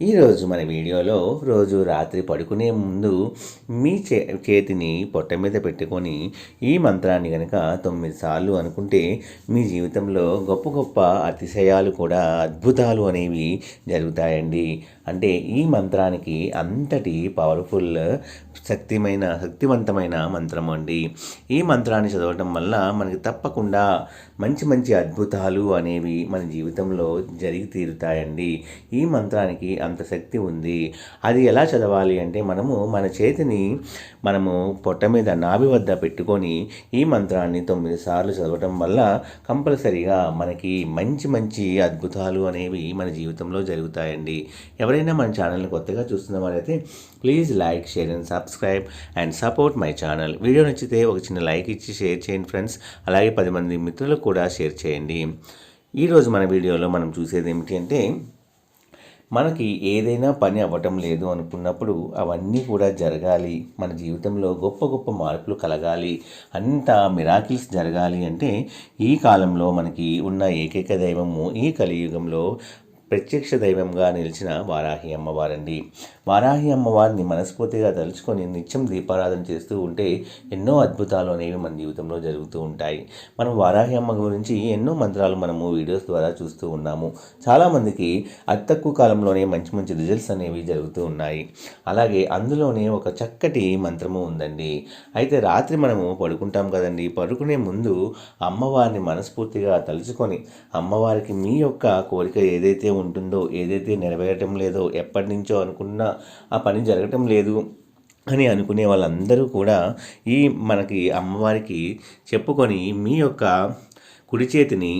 ఈరోజు మన వీడియోలో రోజు రాత్రి పడుకునే ముందు మీ చే చేతిని పొట్ట మీద పెట్టుకొని ఈ మంత్రాన్ని కనుక తొమ్మిది సార్లు అనుకుంటే మీ జీవితంలో గొప్ప గొప్ప అతిశయాలు కూడా అద్భుతాలు అనేవి జరుగుతాయండి. అంటే ఈ మంత్రానికి అంతటి పవర్ఫుల్ శక్తిమైన శక్తివంతమైన మంత్రం అండి. ఈ మంత్రాన్ని చదవటం వల్ల మనకి తప్పకుండా మంచి మంచి అద్భుతాలు అనేవి మన జీవితంలో జరిగి తీరుతాయండి. ఈ మంత్రానికి అంత శక్తి ఉంది. అది ఎలా చదవాలి అంటే మనము మన చేతిని మనము పొట్ట మీద నాభి వద్ద పెట్టుకొని ఈ మంత్రాన్ని తొమ్మిది సార్లు చదవటం వల్ల కంపల్సరిగా మనకి మంచి మంచి అద్భుతాలు అనేవి మన జీవితంలో జరుగుతాయండి. ఎవరైనా మన ఛానల్ని కొత్తగా చూస్తున్న వారైతే please like share and subscribe and support my channel. Video నచ్చితే ఒక చిన్న లైక్ ఇచ్చి షేర్ చేయండి ఫ్రెండ్స్. అలాగే పది మంది మిత్రులకు కూడా షేర్ చేయండి. ఈరోజు మన వీడియోలో మనం చూసేది ఏమిటి అంటే మనకి ఏదైనా పని అవ్వటం లేదు అనుకున్నప్పుడు అవన్నీ కూడా జరగాలి. మన జీవితంలో గొప్ప గొప్ప మార్పులు కలగాలి. అంత మిరాకిల్స్ జరగాలి అంటే ఈ కాలంలో మనకి ఉన్న ఏకైక దైవము ఈ కలియుగంలో ప్రత్యక్ష దైవంగా నిలిచిన వారాహి అమ్మవారండి. వారాహి అమ్మవారిని మనస్ఫూర్తిగా తలుచుకొని నిత్యం దీపారాధన చేస్తూ ఉంటే ఎన్నో అద్భుతాలు అనేవి మన జీవితంలో జరుగుతూ ఉంటాయి. మనం వారాహి అమ్మ గురించి ఎన్నో మంత్రాలు మనము వీడియోస్ ద్వారా చూస్తూ ఉన్నాము. చాలామందికి అతి తక్కువ కాలంలోనే మంచి మంచి రిజల్ట్స్ అనేవి జరుగుతూ ఉన్నాయి. అలాగే అందులోనే ఒక చక్కటి మంత్రము ఉందండి. అయితే రాత్రి మనము పడుకుంటాం కదండి. పడుకునే ముందు అమ్మవారిని మనస్ఫూర్తిగా తలుచుకొని అమ్మవారికి మీ యొక్క కోరిక ఏదైతే ఉంటుందో ఏదైతే నెరవేరటం లేదో ఎప్పటి నుంచో అనుకున్నా ఆ పని జరగటం లేదు అని అనుకునే వాళ్ళందరూ కూడా ఈ మనకి అమ్మవారికి చెప్పుకొని మీ యొక్క కుడి చేతిని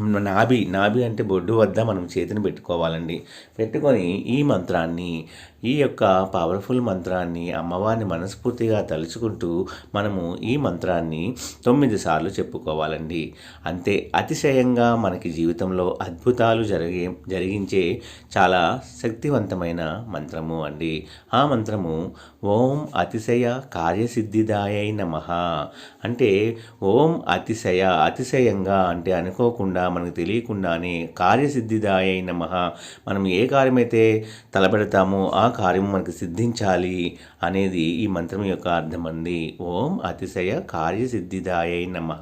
నాభి నాభి అంటే బొడ్డు వద్ద మనం చేతిని పెట్టుకోవాలండి. పెట్టుకొని ఈ మంత్రాన్ని ఈ యొక్క పవర్ఫుల్ మంత్రాన్ని అమ్మవారిని మనస్ఫూర్తిగా తలుచుకుంటూ మనము ఈ మంత్రాన్ని తొమ్మిది సార్లు చెప్పుకోవాలండి. అంతే అతిశయంగా మనకి జీవితంలో అద్భుతాలు జరిగే జరిగించే చాలా శక్తివంతమైన మంత్రము అండి. ఆ మంత్రము ఓం అతిశయ కార్యసిద్ధిదాయ నమ. అంటే ఓం అతిశయ అతిశయంగా అంటే అనుకోకుండా మనకు తెలియకుండానే కార్యసిద్ధిదాయ మహా మనం ఏ కార్యమైతే తలపెడతామో ఆ కార్యం మనకు సిద్ధించాలి అనేది ఈ మంత్రం యొక్క అర్థమంది. ఓం అతిశయ కార్యసిద్ధిదాయ నమ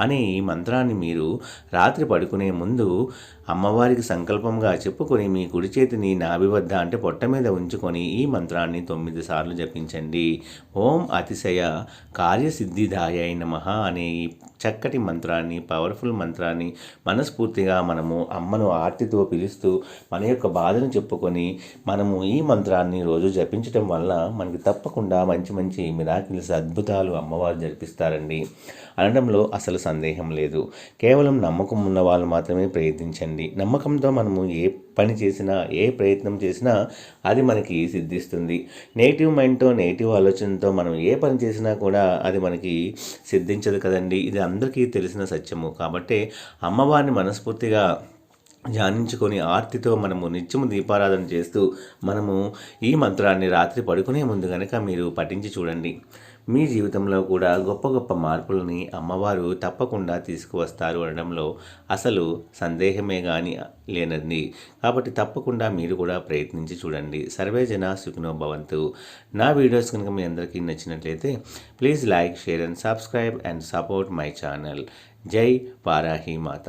అనే ఈ మంత్రాన్ని మీరు రాత్రి పడుకునే ముందు అమ్మవారికి సంకల్పంగా చెప్పుకొని మీ కుడి చేతిని నాభి వద్ద అంటే పొట్ట మీద ఉంచుకొని ఈ మంత్రాన్ని తొమ్మిది సార్లు జపించండి. ఓం అతిశయ కార్యసిద్ధిదాయ నమ అనే ఈ చక్కటి మంత్రాన్ని పవర్ఫుల్ మంత్రాన్ని మనస్ఫూర్తిగా మనము అమ్మను ఆర్తితో పిలుస్తూ మన యొక్క బాధను చెప్పుకొని మనము ఈ మంత్రాన్ని రోజు జపించటం వల్ల మనకి తప్పకుండా మంచి మంచి మిరాకిల్స్ అద్భుతాలు అమ్మవారు జరిపిస్తారండి. అనడంలో అసలు సందేహం లేదు. కేవలం నమ్మకం ఉన్న వాళ్ళు మాత్రమే ప్రయత్నించండి. నమ్మకంతో మనము ఏ పని చేసినా ఏ ప్రయత్నం చేసినా అది మనకి సిద్ధిస్తుంది. నెగిటివ్ మైండ్తో నెగిటివ్ ఆలోచనతో మనం ఏ పని చేసినా కూడా అది మనకి సిద్ధించదు కదండి. ఇది అందరికీ తెలిసిన సత్యము. కాబట్టి అమ్మవారిని మనస్ఫూర్తిగా ధ్యానించుకొని ఆర్తితో మనము నిత్యము దీపారాధన చేస్తూ మనము ఈ మంత్రాన్ని రాత్రి పడుకునే ముందు కనుక మీరు పఠించి చూడండి. మీ జీవితంలో కూడా గొప్ప గొప్ప మార్పులని అమ్మవారు తప్పకుండా తీసుకువస్తారు అనడంలో అసలు సందేహమే కానీ లేనండి కాబట్టి తప్పకుండా మీరు కూడా ప్రయత్నించి చూడండి. సర్వే జన సుఖినో భవంతు. నా వీడియోస్ కనుక మీ అందరికీ నచ్చినట్లయితే please like share and subscribe and support my channel. జై వారాహి మాత.